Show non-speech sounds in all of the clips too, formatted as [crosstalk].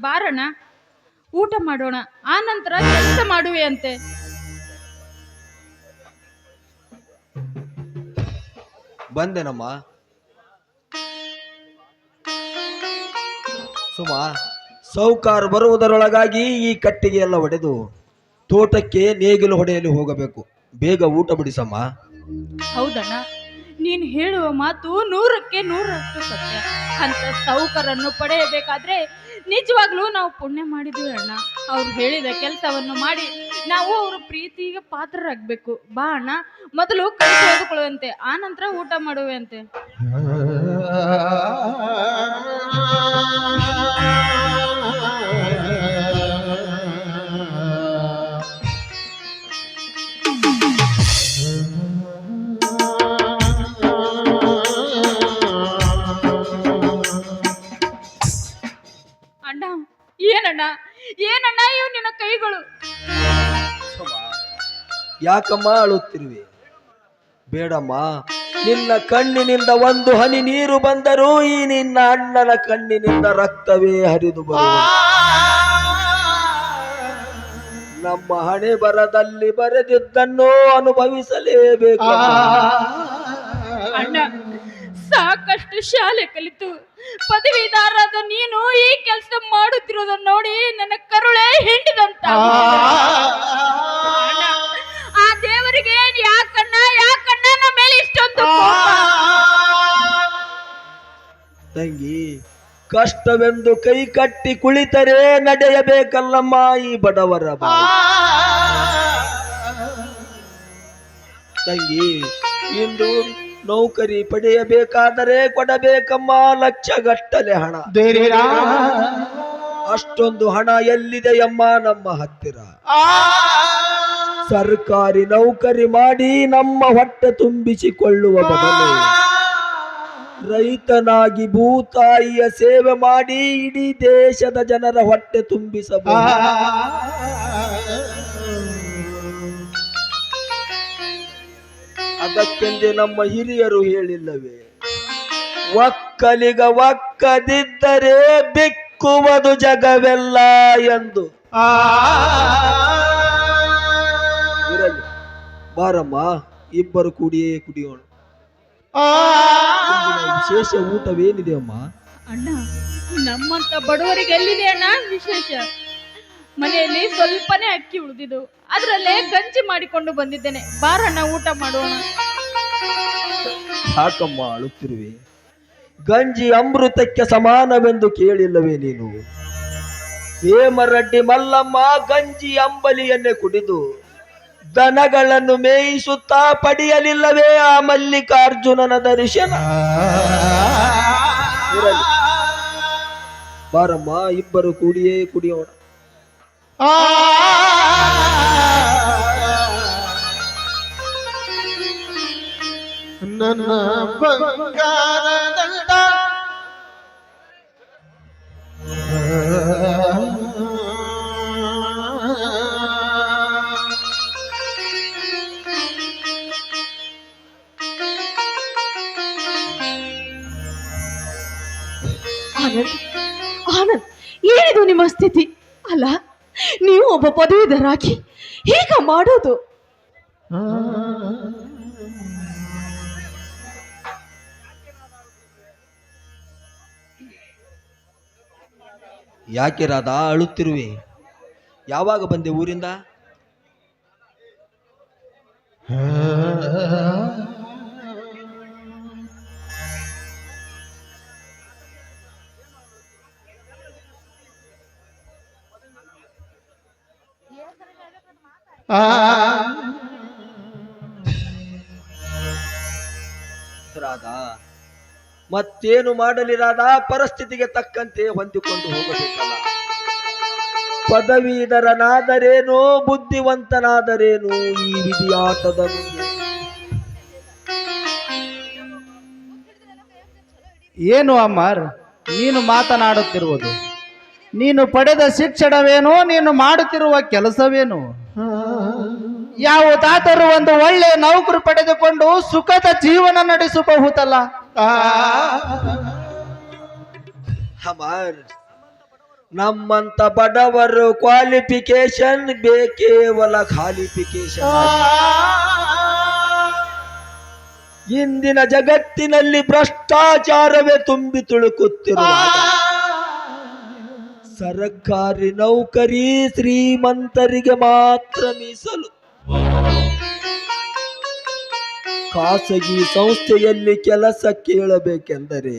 ಬಾರಣ್ಣ. ಊಟ ಮಾಡೋಣ. ಆ ನಂತರ ಕೆಲಸ ಮಾಡುವೆ ಅಂತೆ. ಬಂದೆನಮ್ಮ. ಸುಮ ಸೌಕಾರ ಬರುವುದರೊಳಗಾಗಿ ಈ ಕಟ್ಟಿಗೆ ಎಲ್ಲ ಒಡೆದು ತೋಟಕ್ಕೆ ನೇಗಿಲು ಹೊಡೆಯಲು ಹೋಗಬೇಕು. ಬೇಗ ಊಟ ಬಿಡಿಸಮ್ಮ. ಹೌದಣ್ಣ. ನೀನು ಹೇಳುವ ಮಾತು ನೂರಕ್ಕೆ ನೂರಷ್ಟು ಸತ್ಯ. ಅಂತ ಸೌಕರನ್ನು ಪಡೆಯಬೇಕಾದ್ರೆ ನಿಜವಾಗ್ಲೂ ನಾವು ಪುಣ್ಯ ಮಾಡಿದ್ವಿ ಅಣ್ಣ. ಅವ್ರು ಹೇಳಿದ ಕೆಲಸವನ್ನು ಮಾಡಿ ನಾವು ಅವ್ರ ಪ್ರೀತಿಗೆ ಪಾತ್ರರಾಗಬೇಕು. ಬಾ ಅಣ್ಣ. ಮೊದಲು ಕೈ ಆನಂತರ ಆ ನಂತರ ಊಟ ಮಾಡುವೆ [laughs] ಏನಣ್ಣ? ಏನಣ್ಣ ಇವು ನಿನ್ನ ಕೈಗಳು? ಯಾಕಮ್ಮ ಅಳುತ್ತಿರುವೆ? ಬೇಡಮ್ಮ ನಿನ್ನ ಕಣ್ಣಿನಿಂದ ಒಂದು ಹನಿ ನೀರು ಬಂದರೂ ಈ ನಿನ್ನ ಅಣ್ಣನ ಕಣ್ಣಿನಿಂದ ರಕ್ತವೇ ಹರಿದು ಬರು ನಮ್ಮ ಹಣೆ ಬರದಲ್ಲಿ ಬರೆದಿದ್ದನ್ನು ಅನುಭವಿಸಲೇಬೇಕು ಅಣ್ಣ ಸಾಕಷ್ಟು ಶಾಲೆ ಕಲಿತು. ಪದವೀಧರಾದ ನೀನು ಈ ಕೆಲಸ ಮಾಡುತ್ತಿರೋದನ್ನ ನೋಡಿ ನನ್ನ ಕರುಳೆ ಹಿಂಡಿದಂತ ಆ ದೇವರಿಗೆ ಯಾಕಣ್ಣ ಯಾಕಣ್ಣ ನಮ್ಮ ಮೇಲೆ ಇಷ್ಟೊಂದು? ತಂಗಿ ಕಷ್ಟವೆಂದು ಕೈ ಕಟ್ಟಿ ಕುಳಿತರೆ ನಡೆಯಬೇಕಲ್ಲಮ್ಮ ಈ ಬಡವರ. ತಂಗಿ ಇಂದು ನೌಕರಿ ಪಡೆಯಬೇಕಾದರೆ ಕೊಡಬೇಕಮ್ಮ ಲಕ್ಷಗಟ್ಟಲೆ ಹಣ. ಅಷ್ಟೊಂದು ಹಣ ಎಲ್ಲಿದೆಯಮ್ಮ ನಮ್ಮ ಹತ್ತಿರ. ಸರ್ಕಾರಿ ನೌಕರಿ ಮಾಡಿ ನಮ್ಮ ಹೊಟ್ಟೆ ತುಂಬಿಸಿಕೊಳ್ಳುವ ಬದಲು ರೈತನಾಗಿ ಭೂತಾಯಿಯ ಸೇವೆ ಮಾಡಿ ಇಡೀ ದೇಶದ ಜನರ ಹೊಟ್ಟೆ ತುಂಬಿಸಬಹುದು. ಅದಕ್ಕೆಂದೇ ನಮ್ಮ ಹಿರಿಯರು ಹೇಳಿಲ್ಲವೇ? ಒಕ್ಕಲಿಗ ಒಕ್ಕದಿದ್ದರೆ ಬಿಕ್ಕುವುದು ಜಗವೆಲ್ಲ ಎಂದು. ಇರಲಿ. ಬಾರಮ್ಮ ಇಬ್ಬರು ಕುಡಿಯೇ ಕುಡಿಯೋಣ. ವಿಶೇಷ ಊಟವೇನಿದೆ ಅಮ್ಮ? ಅಣ್ಣ ನಮ್ಮಂತ ಬಡವರಿಗೆ ಎಲ್ಲಿದೆ ಅಣ್ಣ ವಿಶೇಷ? ಮನೆಯಲ್ಲಿ ಸ್ವಲ್ಪನೇ ಅಕ್ಕಿ ಉಳಿದಿದ್ದು. ಅದರಲ್ಲೇ ಗಂಜಿ ಮಾಡಿಕೊಂಡು ಬಂದಿದ್ದೇನೆ. ಬಾರಣ್ಣ ಊಟ ಮಾಡೋಣ. ಸಾಕಮ್ಮ ಅಳುತ್ತಿರುವೆ. ಗಂಜಿ ಅಮೃತಕ್ಕೆ ಸಮಾನವೆಂದು ಕೇಳಿಲ್ಲವೇ ನೀನು? ಹೇಮರಡ್ಡಿ ಮಲ್ಲಮ್ಮ ಗಂಜಿ ಅಂಬಲಿಯನ್ನೇ ಕುಡಿದು ದನಗಳನ್ನು ಮೇಯಿಸುತ್ತಾ ಪಡೆಯಲಿಲ್ಲವೇ ಆ ಮಲ್ಲಿಕಾರ್ಜುನನ ದರ್ಶನ? ಬಾರಮ್ಮ, ಇಬ್ಬರು ಕೂಡಿಯೇ ಕುಡಿಯೋಣ. ನನ್ನ ಬಂಗಾರದಂಡ ಒಬ್ಬ ಪದವೀಧರಾಗಿ ಹೀಗ ಮಾಡೋದು. ಯಾಕೆ ರಾಧಾ ಅಳುತ್ತಿರುವೆ? ಯಾವಾಗ ಬಂದೆ ಊರಿಂದ? ರಾಧಾ ಮತ್ತೇನು ಮಾಡಲಿ ರಾಧಾ? ಪರಿಸ್ಥಿತಿಗೆ ತಕ್ಕಂತೆ ಹೊಂದಿಕೊಂಡು ಹೋಗಬೇಕಲ್ಲ. ಪದವೀಧರನಾದರೇನು ಬುದ್ಧಿವಂತನಾದರೇನು ಈ ವಿಧಿಯಾಟದ ಆಟದ ಏನು ಅಮ್ಮರ್ ನೀನು ಮಾತನಾಡುತ್ತಿರುವುದು? ನೀನು ಪಡೆದ ಶಿಕ್ಷಣವೇನು ನೀನು ಮಾಡುತ್ತಿರುವ ಕೆಲಸವೇನು? ಯಾವುದಾದರೂ ಒಂದು ಒಳ್ಳೆ ನೌಕರು ಪಡೆದುಕೊಂಡು ಸುಖದ ಜೀವನ ನಡೆಸಬಹುದಲ್ಲ? ಹಮಾರ್ ನಮ್ಮಂತ ಬಡವರು ಕ್ವಾಲಿಫಿಕೇಶನ್ ಬೇಕೇವಲ ಕ್ವಾಲಿಫಿಕೇಶನ್ ಇಂದಿನ ಜಗತ್ತಿನಲ್ಲಿ ಭ್ರಷ್ಟಾಚಾರವೇ ತುಂಬಿ ತುಳುಕುತ್ತಿರುವ ಸರ್ಕಾರಿ ನೌಕರಿ ಶ್ರೀಮಂತರಿಗೆ ಮಾತ್ರ ಮೀಸಲು. ಖಾಸಗಿ ಸಂಸ್ಥೆಯಲ್ಲಿ ಕೆಲಸ ಕೇಳಬೇಕೆಂದರೆ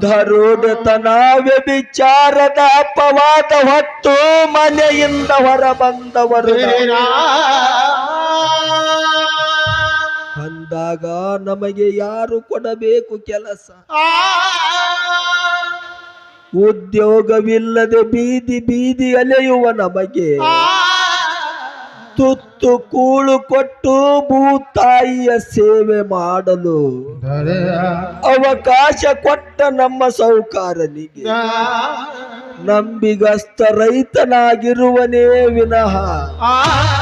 ಧರೋಡತನ ವ್ಯಭಿಚಾರದ ಅಪವಾದ ಹೊತ್ತು ಮನೆಯಿಂದ ಹೊರ ಬಂದವರು ಬಂದಾಗ ನಮಗೆ ಯಾರು ಕೊಡಬೇಕು ಕೆಲಸ? ಉದ್ಯೋಗವಿಲ್ಲದೆ ಬೀದಿ ಬೀದಿ ಅಲೆಯುವ ನಮಗೆ. ತುತ್ತು ಕೂಳು ಕೊಟ್ಟು ಭೂತಾಯಿಯ ಸೇವೆ ಮಾಡಲು ಅವಕಾಶ ಕೊಟ್ಟ ನಮ್ಮ ಸೌಕಾರನಿಗೆ. ನಂಬಿಗಸ್ತ ರೈತನಾಗಿರುವನೇ ವಿನಃ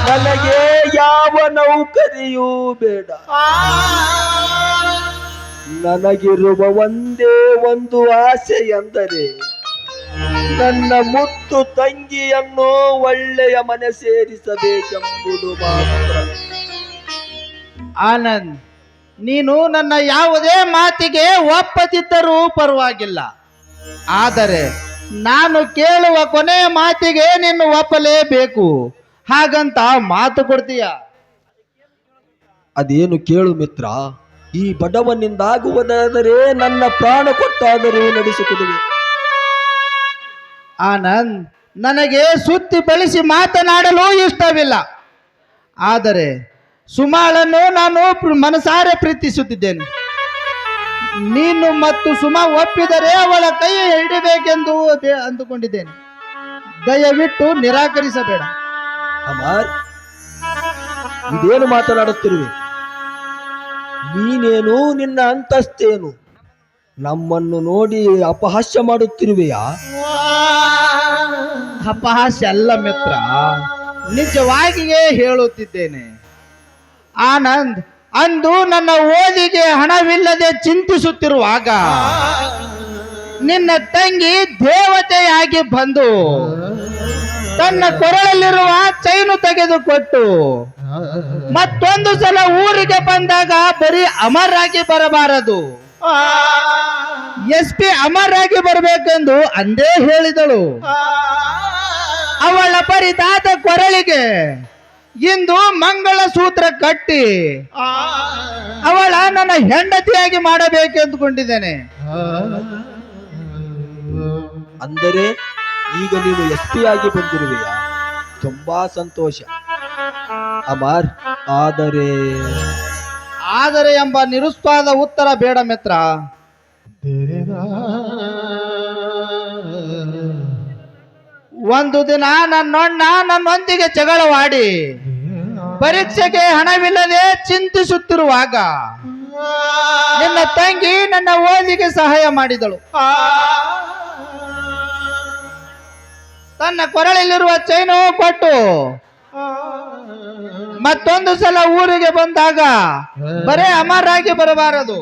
ನನಗೆ ಯಾವ ನೌಕರಿಯೂ ಬೇಡ. ನನಗಿರುವ ಒಂದೇ ಒಂದು ಆಸೆ ಎಂದರೆ ನನ್ನ ಮುತ್ತು ತಂಗಿಯನ್ನು ಒಳ್ಳೆಯ ಮನೆ ಸೇರಿಸಬೇಕೆಂಬುದು ಮಾತ್ರ. ಆನಂದ್ ನೀನು ನನ್ನ ಯಾವುದೇ ಮಾತಿಗೆ ಒಪ್ಪದಿದ್ದರೂ ಪರವಾಗಿಲ್ಲ. ಆದರೆ ನಾನು ಕೇಳುವ ಕೊನೆಯ ಮಾತಿಗೆ ನಿನ್ನ ಒಪ್ಪಲೇಬೇಕು. ಹಾಗಂತ ಮಾತು ಕೊಡ್ತೀಯ? ಅದೇನು ಕೇಳು ಮಿತ್ರ ಈ ಬಡವನಿಂದಾಗುವುದಾದರೆ ನನ್ನ ಪ್ರಾಣ ಕೊಟ್ಟಾದರೂ ನಡೆಸಿಕೊಡುವೆ. ಆನಂದ್, ನನಗೆ ಸುತ್ತಿ ಬಳಸಿ ಮಾತನಾಡಲು ಇಷ್ಟವಿಲ್ಲ. ಆದರೆ ಸುಮಾಳನ್ನು ನಾನು ಮನಸಾರೆ ಪ್ರೀತಿಸುತ್ತಿದ್ದೇನೆ. ನೀನು ಮತ್ತು ಸುಮಾ ಒಪ್ಪಿದರೆ ಅವಳ ಕೈ ಹಿಡಿಬೇಕೆಂದು ಅಂದುಕೊಂಡಿದ್ದೇನೆ. ದಯವಿಟ್ಟು ನಿರಾಕರಿಸಬೇಡ. ಇದೇನು ಮಾತನಾಡುತ್ತಿರುವೆ? ನೀನೇನು ನಿನ್ನ ಅಂತಸ್ತೇನು? ನಮ್ಮನ್ನು ನೋಡಿ ಅಪಹಾಸ್ಯ ಮಾಡುತ್ತಿರುವೆಯಾ? ಅಪಹಾಸ್ಯ ಅಲ್ಲ ಮಿತ್ರ, ನಿಜವಾಗಿಯೇ ಹೇಳುತ್ತಿದ್ದೇನೆ. ಆನಂದ್, ಅಂದು ನನ್ನ ಓದಿಗೆ ಹಣವಿಲ್ಲದೆ ಚಿಂತಿಸುತ್ತಿರುವಾಗ ನಿನ್ನ ತಂಗಿ ದೇವತೆಯಾಗಿ ಬಂದು ತನ್ನ ಕೊರಳಲ್ಲಿರುವ ಚೈನು ತೆಗೆದುಕೊಟ್ಟು ಮತ್ತೊಂದು ಸಲ ಊರಿಗೆ ಬಂದಾಗ ಬರೀ ಅಮರಾಗಿ ಬರಬಾರದು. ಎಸ್ ಪಿ ಅಮರಾಗಿ ಬರಬೇಕೆಂದು ಅಂದೇ ಹೇಳಿದಳು. ಅವಳ ಪರಿತಾತ ಕೊರಳಿಗೆ ಇಂದು ಮಂಗಳ ಸೂತ್ರ ಕಟ್ಟಿ ಅವಳ ನನ್ನ ಹೆಂಡತಿಯಾಗಿ ಮಾಡಬೇಕೆಂದುಕೊಂಡಿದ್ದೇನೆ. ಅಂದರೆ ಈಗ ನೀನು ಎಸ್ ಪಿ ಆಗಿ ಬಂದಿರುವೆಯ? ತುಂಬಾ ಸಂತೋಷ. ಅಮರ್ ಆದರೆ ಆದರೆ ಎಂಬ ನಿರುಸ್ವಾದ ಉತ್ತರ ಬೇಡ ಮಿತ್ರ. ಒಂದು ದಿನ ನನ್ನೊಣ್ಣ ನನ್ನೊಂದಿಗೆ ಜಗಳವಾಡಿ ಪರೀಕ್ಷೆಗೆ ಹಣವಿಲ್ಲದೆ ಚಿಂತಿಸುತ್ತಿರುವಾಗ ನಿನ್ನ ತಂಗಿ ನನ್ನ ಓದಿಗೆ ಸಹಾಯ ಮಾಡಿದಳು. ತನ್ನ ಕೊರಳಲ್ಲಿರುವ ಚೈನು ಕೊಟ್ಟು ಮತ್ತೊಂದು ಸಲ ಊರಿಗೆ ಬಂದಾಗ ಬರೇ ಅಮರಾಗಿ ಬರಬಾರದು.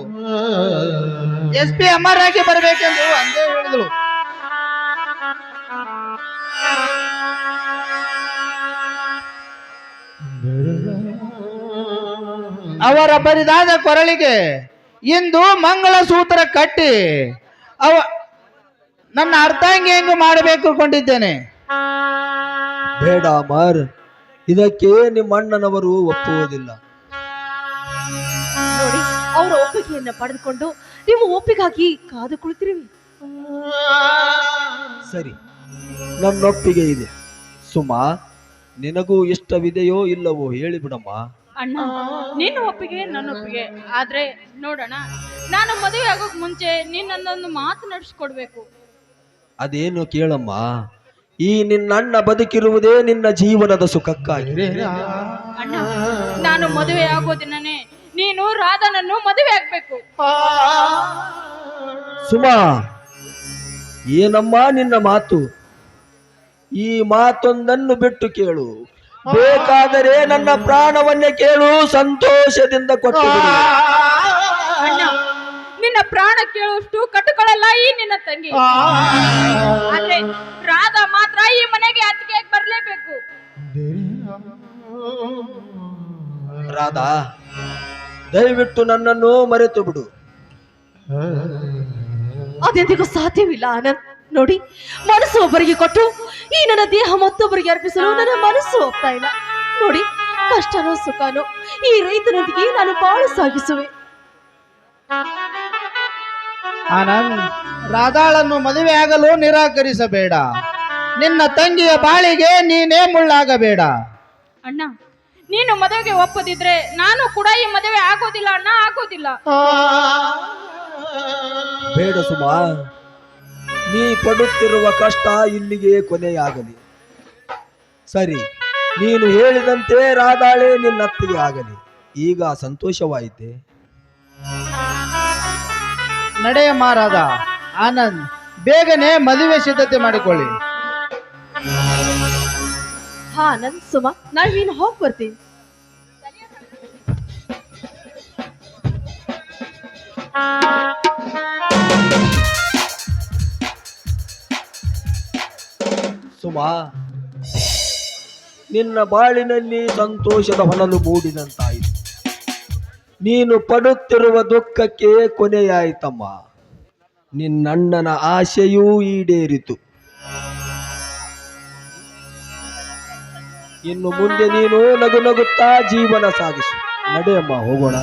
ಎಸ್ ಪಿ ಅಮರಾಗಿ ಬರಬೇಕೆಂದು ಅಂದೇ ಹೇಳಿದ್ರು. ಅವರ ಬರಿದಾದ ಕೊರಳಿಗೆ ಇಂದು ಮಂಗಳ ಸೂತ್ರ ಕಟ್ಟಿ ಅವ ನನ್ನ ಅರ್ಧಾಂಗಿ ಹೆಂಗು ಮಾಡಬೇಕು ಕೊಂಡಿದ್ದೇನೆ ಬೇಡ ಅಮರ್. ಇದಕ್ಕೆ ನಿಮ್ಮ ಅಣ್ಣನವರು ಒಪ್ಪುವುದಿಲ್ಲ. ನೋಡಿ ಅವರ ಒಪ್ಪಿಗೆಯನ್ನ ಪಡೆದುಕೊಂಡು ನೀವು ಒಪ್ಪಿಗಾಗಿ ಕಾದು ಕುಳಿತಿರುವಿ ಸರಿ ನನ್ನೊಪ್ಪಿಗೆ ಇದೆ. ಸುಮಾ ನಿನಗೂ ಇಷ್ಟವಿದೆಯೋ ಇಲ್ಲವೋ ಹೇಳಿಬಿಡಮ್ಮ ಅಣ್ಣ ನಿನ್ನ ಒಪ್ಪಿಗೆ ನನ್ನ ಒಪ್ಪಿಗೆ ಆದ್ರೆ ನೋಡೋಣ ನಾನು ಮದುವೆ ಆಗೋಕ್ ಮುಂಚೆ ನನ್ನೊಂದು ಮಾತು ನಡೆಸ್ಕೊಡ್ಬೇಕು ಅದೇನು ಕೇಳಮ್ಮ ಈ ನಿನ್ನ ಅಣ್ಣ ಬದುಕಿರುವುದೇ ನಿನ್ನ ಜೀವನದ ಸುಖಕ್ಕಾಗಿ. ಅಣ್ಣ ನಾನು ಮದುವೆ ಆಗೋ ದಿನನೇ ನೀನು ರಾಧನನ್ನು ಮದುವೆ ಆಗ್ಬೇಕು. ಸುಮಾ ಏನಮ್ಮ ನಿನ್ನ ಮಾತು? ಈ ಮಾತೊಂದನ್ನು ಬಿಟ್ಟು ಕೇಳು. ಬೇಕಾದರೆ ನನ್ನ ಪ್ರಾಣವನ್ನೇ ಕೇಳು ಸಂತೋಷದಿಂದ ಕೊಟ್ಟು. ಅಣ್ಣ ನಿನ್ನ ಪ್ರಾಣ ಕೇಳುವಷ್ಟು ಕಟ್ಟುಕೊಳ್ಳಲ್ಲ ಈ ನಿನ್ನ ತಂಗಿ. ಆದ್ರೆ ರಾಧಾ ಮಾತ್ರ ಈ ಮನೆಗೆ ಅತ್ತಿಗೆ ಬರ್ಲೇಬೇಕು. ರಾಧಾ ದಯವಿಟ್ಟು ನನ್ನನ್ನು ಮರೆತು ಬಿಡು. ಅದೆಂದಿಗೂ ಸಾಧ್ಯವಿಲ್ಲ ಆನಂದ್. ನೋಡಿ ಮನಸ್ಸು ಒಬ್ಬರಿಗೆ ಕೊಟ್ಟು ಈ ನನ್ನ ದೇಹ ಮತ್ತೊಬ್ಬರಿಗೆ ಅರ್ಪಿಸಲು ನನ್ನ ಮನಸ್ಸು ಒಪ್ತಾ ಇಲ್ಲ. ನೋಡಿ ಕಷ್ಟನೋ ಸುಖನೋ ಈ ರೈತನೊಂದಿಗೆ ನಾನು ಬಾಳು ಸಾಗಿಸುವೆ. ಆನಂದ್ ರಾಧಾಳನ್ನು ಮದುವೆ ಆಗಲು ನಿರಾಕರಿಸಬೇಡ. ನಿನ್ನ ತಂಗಿಯ ಬಾಳಿಗೆ ನೀನೇ ಮುಳ್ಳಾಗಬೇಡ. ಅಣ್ಣ ನೀನು ಮದುವೆಗೆ ಒಪ್ಪದಿದ್ರೆ ನಾನು ಕೂಡ ಈ ಮದುವೆ ಆಗೋದಿಲ್ಲ ಅಣ್ಣ ಆಗೋದಿಲ್ಲ. ಬೇಡ ಸುಮಾ ನೀ ಪಡುತ್ತಿರುವ ಕಷ್ಟ ಇಲ್ಲಿಗೆ ಕೊನೆಯಾಗಲಿ. ಸರಿ ನೀನು ಹೇಳಿದಂತೆ ರಾಧಾಳೆ ನಿನ್ನತ್ತಿಗೆ ಆಗಲಿ. ಈಗ ಸಂತೋಷವಾಯಿತೆ? ನಡೆಯಮ್ಮ ಮಾರಾದ ಆನಂದ್ ಬೇಗನೆ ಮದುವೆ ಸಿದ್ಧತೆ ಮಾಡಿಕೊಳ್ಳಿ. ಹಾ ಸುಮ ಸುಮಾ ನೀನು ಹೋಗಿ ಬರ್ತೀನಿ. ಸುಮಾ ನಿನ್ನ ಬಾಳಿನಲ್ಲಿ ಸಂತೋಷದ ಹೊನಲು ಮೂಡಿದಂತಾಯಿತು. ನೀನು ಪಡುತ್ತಿರುವ ದುಃಖಕ್ಕೆ ಕೊನೆಯಾಯಿತಮ್ಮ. ನಿನ್ನಣ್ಣನ ಆಶೆಯೂ ಈಡೇರಿತು. ಇನ್ನು ಮುಂದೆ ನೀನು ನಗು ನಗುತ್ತಾ ಜೀವನ ಸಾಗಿಸು. ನಡೆಯಮ್ಮ, ಹೋಗೋಣ.